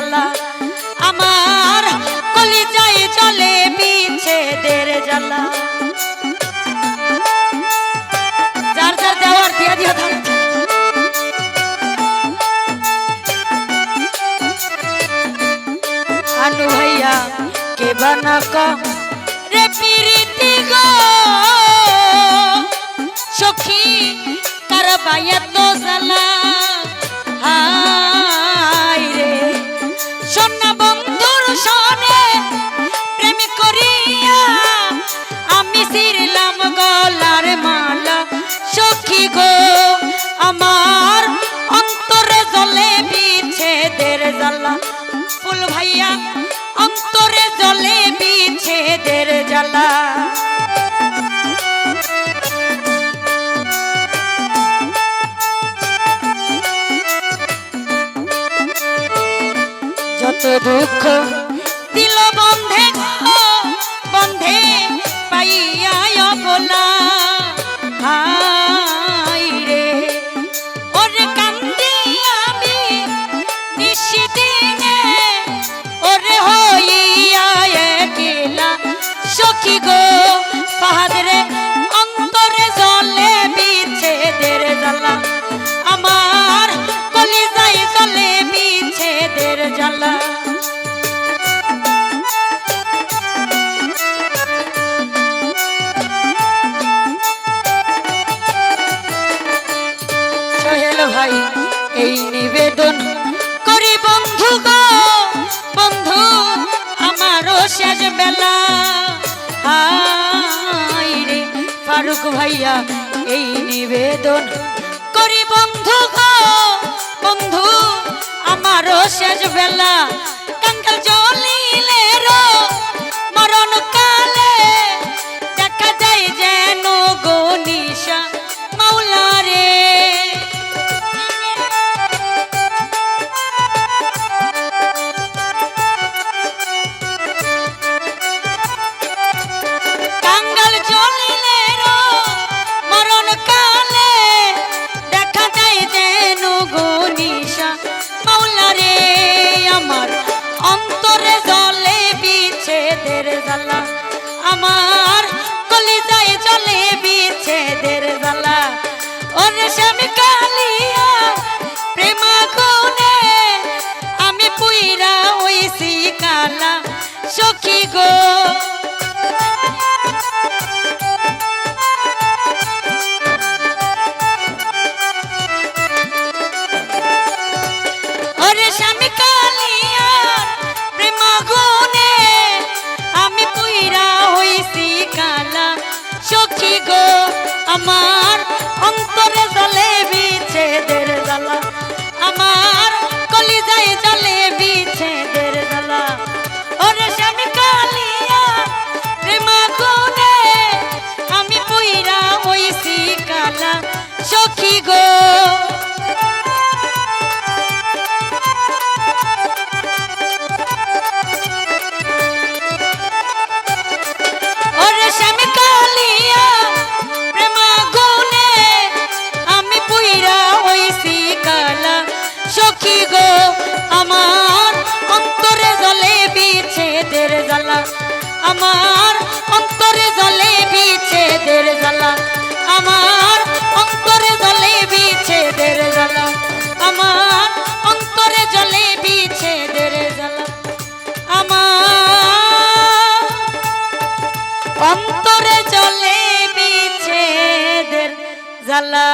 জ্বালা আমার কলিজাই জলে বিচ্ছেদের জ্বালা যার যার দেওয়ার দিয়া দিয়া ধান। আনু ভাইয়া, কে বানাক রে পিরিতি গো, সখী কারবাইয়া তো জ্বালা যত দুঃখ দিল বন্ধে বন্ধে পাইয়া সখী গো? পাহাড়ে অন্তরে জলে বিচ্ছেদের জ্বালা। আমার কলিজাই জলে বিচ্ছেদের জ্বালা। সোহেল ভাই, এই নিবেদন করি বন্ধু গো। বন্ধু, আমারও শেষ বেলা। রে ফারুক ভাইয়া এই নিবেদন করি বন্ধু গো বন্ধু আমারও শেষ বেলা। কাঙ্কাল জলিলে আমার কলিজায় চলে বিচ্ছেদের জ্বালা। ওর স্বামী কালিয়া আমি পুইরা ওইসি কালা সখী গো গো আমার অন্তরে জলে বিচ্ছেদের জ্বালা। আমার কলিজায় জলে বিচ্ছেদের গো, আমার অন্তরে জলে বিচ্ছেদের জ্বালা। আমার অন্তরে জলে বিচ্ছেদের জ্বালা। আমার অন্তরে জলে বিচ্ছেদের জ্বালা। আমার অন্তরে জলে বিচ্ছেদের জ্বালা। আমার অন্তরে জলে বিচ্ছেদের জ্বালা।